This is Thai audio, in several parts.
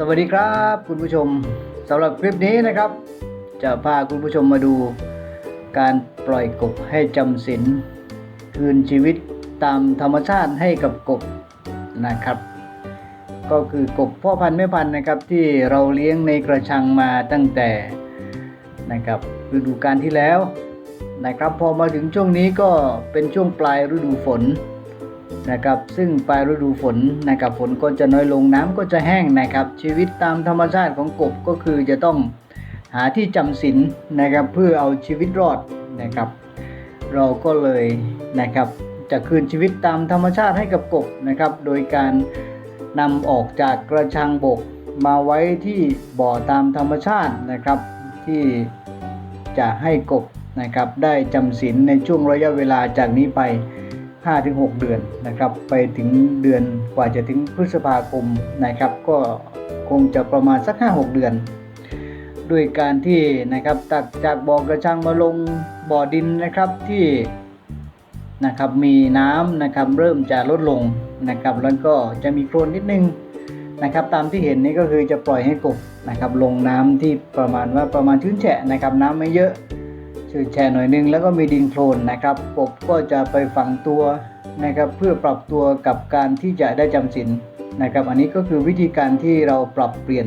สวัสดีครับคุณผู้ชมสำหรับคลิปนี้นะครับ จะพาคุณผู้ชมมาดู การปล่อยกบให้จำศีลคืนชีวิตตามธรรมชาติให้กับกบนะครับ ก็คือกบพ่อพันธุ์แม่พันธุ์นะครับที่เราเลี้ยงในกระชังมาตั้งแต่นะครับฤดูกาลที่แล้วนะครับพอมาถึงช่วงนี้ก็เป็นช่วงปลายฤดูฝน นะครับซึ่งปลายฤดูฝนนะครับฝนก็จะน้อยลงน้ำก็จะแห้งนะครับ ชีวิตตามธรรมชาติของกบก็คือจะต้องหาที่จำศีลนะครับเพื่อเอาชีวิตรอดนะครับ เราก็เลยนะครับจะคืนชีวิตตามธรรมชาติให้กับกบนะครับ โดยการนำออกจากกระชังบกมาไว้ที่บ่อตามธรรมชาตินะครับ ที่จะให้กบนะครับได้จำศีลในช่วงระยะเวลาจากนี้ไป 5-6 เดือนนะครับ ไปถึงเดือนกว่าจะถึงพฤษภาคมนะครับ ก็คงจะประมาณสัก 5-6 เดือน ด้วยการที่นะครับตักจากบ่อกระชังมาลงบ่อดินนะครับที่นะครับมีน้ำนะครับเริ่มจะลดลงนะครับ แล้วก็จะมีโคลนนิดนึงนะครับ ตามที่เห็นนี้ก็คือจะปล่อยให้กบนะครับ ลงน้ำที่ประมาณว่าประมาณชื้นแฉะนะครับ น้ำไม่เยอะ ชื้นแช่หน่อยนึงแล้วก็มีดินโคลนนะครับกบก็จะไปฝังตัวนะครับเพื่อปรับตัวกับการที่จะได้จำศีลนะครับ อันนี้ก็คือวิธีการที่เราปรับเปลี่ยน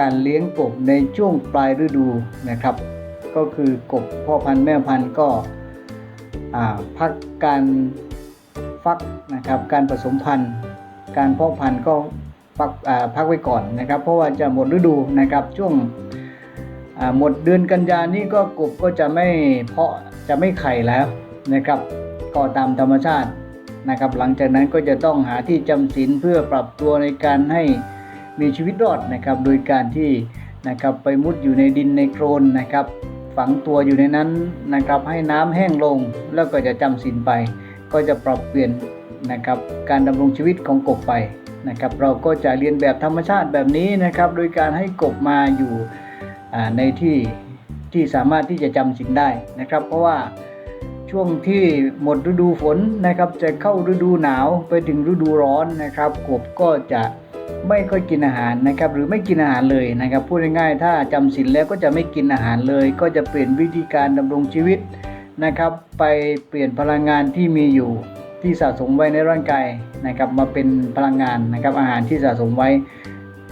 การเลี้ยงกบในช่วงปลายฤดูนะครับ ก็คือกบพ่อพันธุ์แม่พันธุ์ก็อ่าพักการฟักนะครับการผสมพันธุ์ การเพาะพันธุ์ก็พักอ่าพักไว้ก่อนนะครับ เพราะว่าจะหมดฤดูนะครับช่วง หมดเดือนกันยานี่ก็กบก็จะไม่เพาะจะไม่ไข่แล้วนะครับ ก็ตามธรรมชาตินะครับ หลังจากนั้นก็จะต้องหาที่จำศีลเพื่อปรับตัวในการให้มีชีวิตรอดนะครับ โดยการที่นะครับไปมุดอยู่ในดินในโคลนนะครับ ฝังตัวอยู่ในนั้นนะครับ ให้น้ำแห้งลงแล้วก็จะจำศีลไป ก็จะปรับเปลี่ยนนะครับการดำรงชีวิตของกบไปนะครับ เราก็จะเรียนแบบธรรมชาติแบบนี้นะครับ โดยการให้กบมาอยู่ ในที่ที่สามารถที่จะจำสิ่งได้นะครับ เพราะว่าช่วงที่หมดฤดูฝนนะครับ จะเข้าฤดูหนาวไปถึงฤดูร้อนนะครับ กบก็จะไม่ค่อยกินอาหารนะครับ หรือไม่กินอาหารเลยนะครับพูดง่ายๆถ้าจำศีลแล้วก็จะไม่กินอาหารเลย ก็จะเปลี่ยนวิธีการดำรงชีวิตนะครับ ไปเปลี่ยนพลังงานที่มีอยู่ที่สะสมไว้ในร่างกายนะครับ มาเป็นพลังงานนะครับ อาหารที่สะสมไว้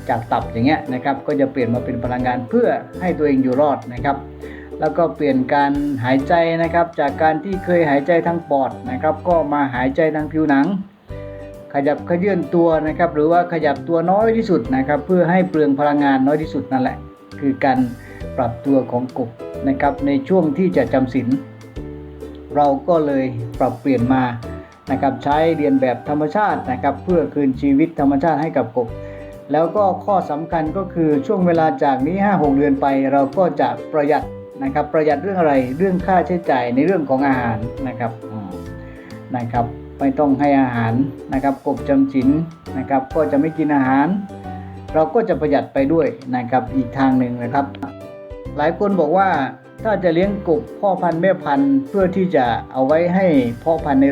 จากตับอย่างเงี้ยนะครับก็จะเปลี่ยนมาเป็นพลังงานเพื่อให้ตัวเองอยู่รอดนะครับ แล้วก็เปลี่ยนการหายใจนะครับ จากการที่เคยหายใจทางปอดนะครับ ก็มาหายใจทางผิวหนัง ขยับขยื่นตัวนะครับ หรือว่าขยับตัวน้อยที่สุดนะครับ เพื่อให้เปลืองพลังงานน้อยที่สุดนั่นแหละ คือการปรับตัวของกบนะครับ ในช่วงที่จะจำศีลเราก็เลยปรับเปลี่ยนมานะครับใช้เรียนแบบธรรมชาตินะครับ เพื่อคืนชีวิตธรรมชาติให้กับกบ แล้วก็ข้อสำคัญก็คือช่วงเวลาจากนี้ 5-6 เดือนไป เราก็จะประหยัดนะครับประหยัดเรื่องอะไรเรื่องค่าใช้จ่ายในเรื่องของอาหารนะครับนะครับไม่ต้องให้อาหารนะครับกบจำศีลนะครับก็จะไม่กินอาหาร เราก็จะประหยัดไปด้วยนะครับอีกทางหนึ่งนะครับ หลายคนบอกว่า ถ้าจะเลี้ยงกบพ่อพันธุ์แม่พันธุ์เพื่อที่จะเอาไว้ให้พ่อพันธุ์ใน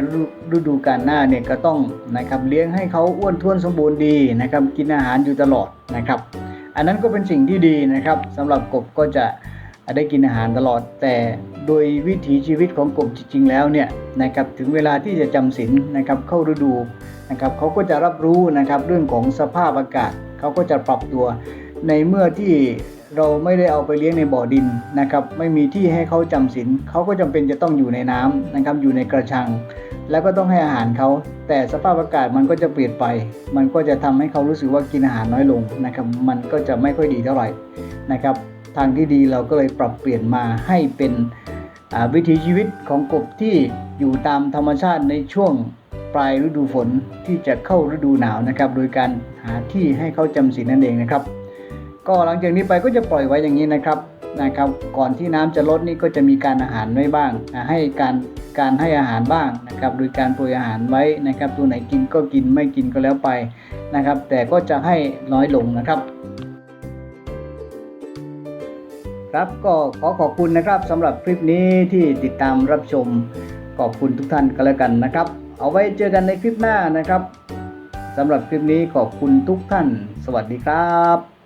ฤดูกาลหน้าเนี่ยก็ต้องนะครับเลี้ยงให้เขาอ้วนท้วนสมบูรณ์ดีนะครับกินอาหารอยู่ตลอดนะครับ อันนั้นก็เป็นสิ่งที่ดีนะครับสำหรับกบก็จะได้กินอาหารตลอด แต่โดยวิถีชีวิตของกบจริงๆแล้วเนี่ยนะครับถึงเวลาที่จะจำศีลนะครับเข้าฤดูนะครับเขาก็จะรับรู้นะครับเรื่องของสภาพอากาศเขาก็จะปรับตัวในเมื่อที่ เราไม่ได้เอาไปเลี้ยงในบ่อดินนะครับ ไม่มีที่ให้เขาจำศีลเขาก็จำเป็นจะต้องอยู่ในน้ำนะครับ อยู่ในกระชัง แล้วก็ต้องให้อาหารเขา แต่สภาพอากาศมันก็จะเปลี่ยนไป มันก็จะทำให้เขารู้สึกว่ากินอาหารน้อยลงนะครับ มันก็จะไม่ค่อยดีเท่าไหร่นะครับ ทางที่ดีเราก็เลยปรับเปลี่ยนมาให้เป็นวิถีชีวิตของกบที่อยู่ตามธรรมชาติในช่วงปลายฤดูฝนที่จะเข้าฤดูหนาวนะครับ โดยการหาที่ให้เขาจำศีลนั่นเองนะครับ ก็หลังจากนี้ไปก็จะปล่อยไว้อย่างนี้นะครับนะครับก่อนที่น้ำจะลดนี่ก็จะมีการอาหารไว้บ้างให้การการให้อาหารบ้างนะครับโดยการโปรยอาหารไว้นะครับตัวไหนกินก็กินไม่กินก็แล้วไปนะครับ แต่ก็จะให้น้อยลงนะครับครับก็ขอขอบคุณนะครับสำหรับคลิปนี้ที่ติดตามรับชมขอบคุณทุกท่านกันแล้วกันนะครับ เอาไว้เจอกันในคลิปหน้านะครับสำหรับคลิปนี้ขอบคุณทุกท่าน สวัสดีครับ